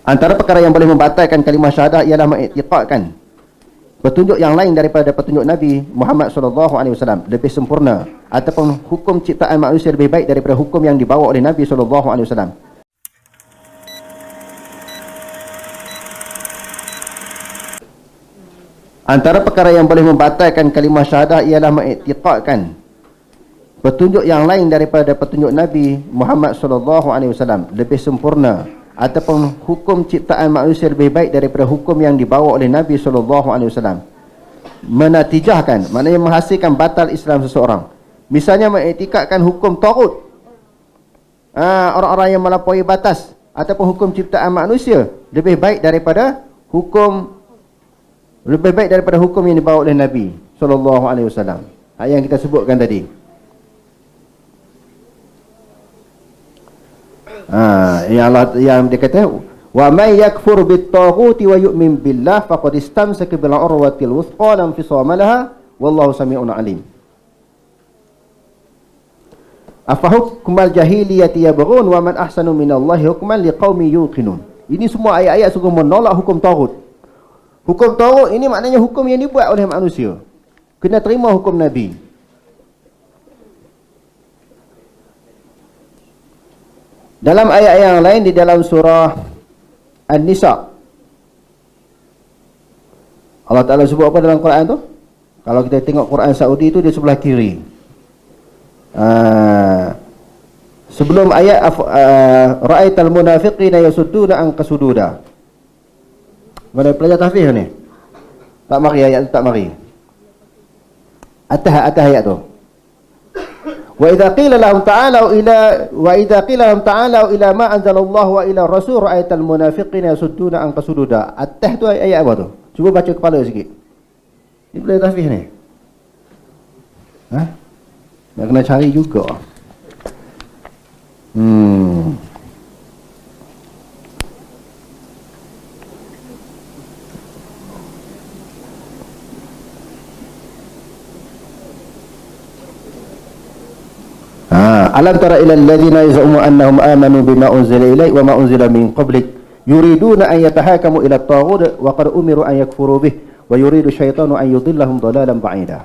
Antara perkara yang boleh membatalkan kalimah syahadah ialah mengiktiqadkan petunjuk yang lain daripada petunjuk Nabi Muhammad sallallahu alaihi wasallam lebih sempurna ataupun hukum ciptaan manusia lebih baik daripada hukum yang dibawa oleh Nabi sallallahu alaihi wasallam. Antara perkara yang boleh membatalkan kalimah syahadah ialah mengiktiqadkan petunjuk yang lain daripada petunjuk Nabi Muhammad sallallahu alaihi wasallam lebih sempurna ataupun hukum ciptaan manusia lebih baik daripada hukum yang dibawa oleh Nabi wasallam. Menatijahkan, maknanya menghasilkan batal Islam seseorang. Misalnya mengiktikadkan hukum tagut. Ha, orang-orang yang melampaui batas ataupun hukum ciptaan manusia lebih baik daripada hukum lebih baik daripada hukum yang dibawa oleh Nabi sallallahu alaihi wasallam. Ha, yang kita sebutkan tadi. Ha, yang Allah yang dia kata wa may yakfur bit taghuti wa yu'min billah faqad istamsaka bil urwatil wuthqa lam fisama laha wallahu samiun alim. Afa hukmal jahiliyati yabghun wa man ahsanu minallahi hukman liqaumi yuqinun. Ini semua ayat-ayat sungguh menolak hukum tagut. Hukum Taurat ini maknanya hukum yang dibuat oleh manusia. Kena terima hukum Nabi. Dalam ayat yang lain di dalam surah An-Nisa. Allah Ta'ala sebut apa dalam Quran tu? Kalau kita tengok Quran Saudi itu di sebelah kiri. Uh, sebelum ayat uh, Ra'aital munafiqina yasudduna an kasududa. Mana pelajar tahfiz ni? Tak mari ayat tu tak mari. Atas atas ayat tu. Wa idza qila lahum ta'alu ila wa idza qila lahum ta'alu ila ma anzalallahu wa ila rasul ra'aital munafiqina yasudduna an qasududa. Atas tu ayat apa tu? Cuba baca kepala sikit. Ni pelajar tahfiz ni. Ha? Nak kena cari juga. Hmm. Alam tara ila alladhina yaz'umu annahum amanu bima unzila ilaik wa ma unzila min qablik. Yuriduna an yatahakamu ila at-taghut wa qad umiru an yakfuru bih wa yuridu syaitanu an yudillahum dalalan ba'ida.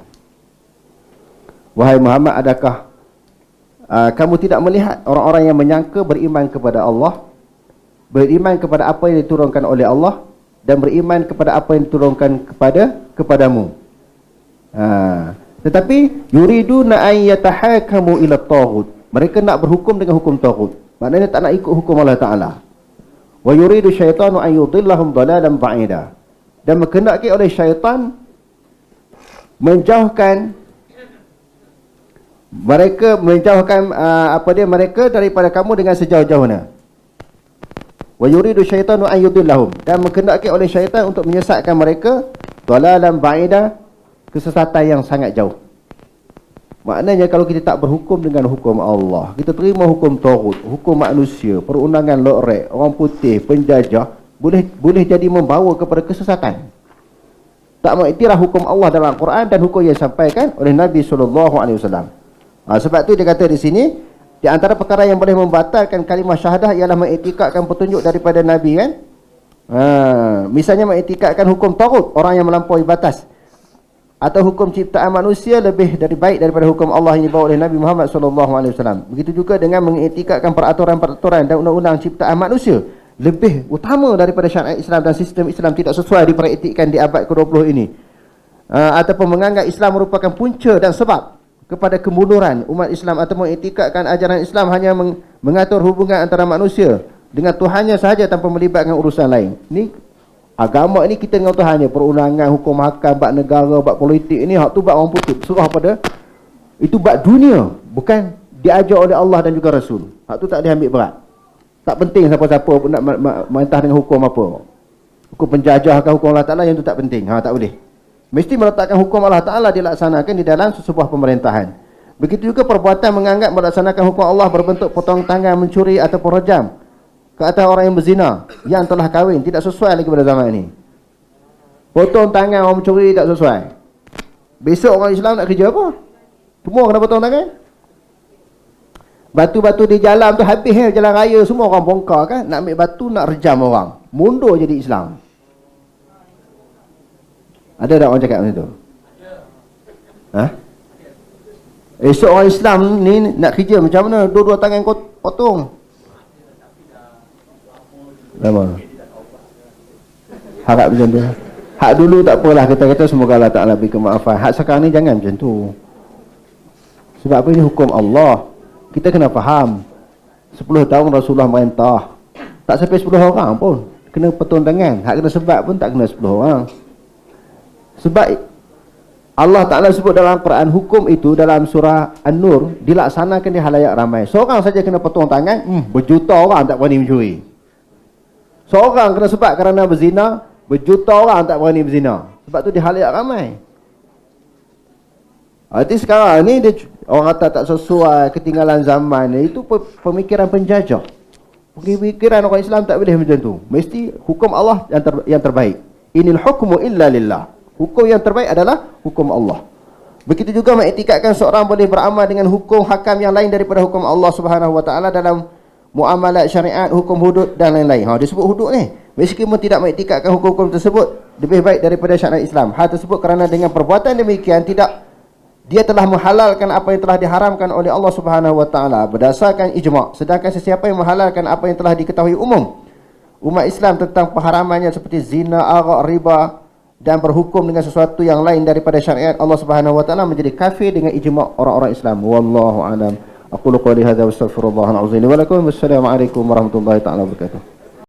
Wahai Muhammad adakah uh, kamu tidak melihat orang-orang yang menyangka beriman kepada Allah beriman kepada apa yang diturunkan oleh Allah dan beriman kepada apa yang diturunkan kepada kepadamu? Uh, tetapi yuriduna an yatahakamu ila at-taghut mereka nak berhukum dengan hukum tagut. Maknanya tak nak ikut hukum Allah Ta'ala. Wa yuridu syaitanu an yudillahum dalalan ba'ida. Dan menkenaki oleh syaitan menjauhkan mereka menjauhkan uh, apa dia mereka daripada kamu dengan sejauh-jauhnya. Wa yuridu syaitanu an yudillahum dan menkenaki oleh syaitan untuk menyesatkan mereka dalalan ba'ida kesesatan yang sangat jauh. Maknanya kalau kita tak berhukum dengan hukum Allah, kita terima hukum Taurat, hukum manusia, perundangan lorek, orang putih, penjajah, boleh boleh jadi membawa kepada kesesatan. Tak mengiktiraf hukum Allah dalam Al-Quran dan hukum yang disampaikan oleh Nabi sallallahu alaihi wasallam. Ha, sebab tu dia kata di sini, di antara perkara yang boleh membatalkan kalimah syahadah ialah mengiktikadkan petunjuk daripada Nabi kan? Ha, misalnya mengiktikadkan hukum Taurat, orang yang melampaui batas atau hukum ciptaan manusia lebih dari baik daripada hukum Allah yang dibawa oleh Nabi Muhammad SAW. Begitu juga dengan mengiktikadkan peraturan-peraturan dan undang-undang ciptaan manusia lebih utama daripada syariat Islam dan sistem Islam tidak sesuai dipraktikkan di abad ke-20 ini. Uh, ataupun menganggap Islam merupakan punca dan sebab kepada kemunduran umat Islam atau mengiktikadkan ajaran Islam hanya meng mengatur hubungan antara manusia dengan Tuhannya sahaja tanpa melibatkan urusan lain. Ini Agama ni kita dengan Tuhannya perundangan, hukum hakam, bab negara, bab politik ini hak tu bab orang putih. Surah pada itu bab dunia, bukan diajar oleh Allah dan juga Rasul. Hak tu tak diambil berat. Tak penting siapa-siapa nak merintah dengan hukum apa. Hukum penjajah ke hukum Allah Taala yang tu tak penting. Ha tak boleh. Mesti meletakkan hukum Allah Taala dilaksanakan di dalam sebuah pemerintahan. Begitu juga perbuatan menganggap melaksanakan hukum Allah berbentuk potong tangan, mencuri ataupun rejam ke atas orang yang berzina yang telah kahwin tidak sesuai lagi pada zaman ini. Potong tangan orang mencuri tak sesuai. Besok orang Islam nak kerja apa? Semua kena potong tangan. Batu-batu di jalan tu habis eh, jalan raya semua orang bongkar kan. Nak ambil batu nak rejam orang. Mundur jadi Islam. Ada tak orang cakap macam tu? Ha? Esok orang Islam ni nak kerja macam mana? Dua-dua tangan kau potong. Lama. Harap macam tu. Hak dulu tak apalah kita kata semoga Allah Ta'ala beri kemaafan. Hak sekarang ni jangan macam tu. Sebab apa ini hukum Allah. Kita kena faham. 10 tahun Rasulullah merintah. Tak sampai 10 orang pun. Kena potong tangan. Hak kena sebab pun tak kena 10 orang. Sebab Allah Ta'ala sebut dalam Quran hukum itu dalam surah An-Nur dilaksanakan di halayak ramai. Seorang saja kena potong tangan, hmm, berjuta orang tak berani mencuri. Seorang kena sebab kerana berzina, berjuta orang tak berani berzina. Sebab tu di halayak ramai. Arti sekarang ni dia, orang kata tak sesuai ketinggalan zaman ni, itu pemikiran penjajah. Pemikiran orang Islam tak boleh macam tu. Mesti hukum Allah yang, ter, yang terbaik. Inil hukmu illa lillah. Hukum yang terbaik adalah hukum Allah. Begitu juga mengiktikadkan seorang boleh beramal dengan hukum hakam yang lain daripada hukum Allah Subhanahu Wa Taala dalam muamalat syariat, hukum hudud dan lain-lain. Ha disebut hudud ni. Meskipun tidak mengiktikadkan hukum-hukum tersebut lebih baik daripada syariat Islam. Hal tersebut kerana dengan perbuatan demikian tidak dia telah menghalalkan apa yang telah diharamkan oleh Allah Subhanahu Wa Taala berdasarkan ijma'. Sedangkan sesiapa yang menghalalkan apa yang telah diketahui umum umat Islam tentang pengharamannya seperti zina, arak, riba, dan berhukum dengan sesuatu yang lain daripada syariat Allah Subhanahu wa taala menjadi kafir dengan ijma' orang-orang Islam. Wallahu a'lam. Aku qali hadza wa astaghfirullah al-azim wa lakum. Wassalamu alaikum warahmatullahi taala wabarakatuh.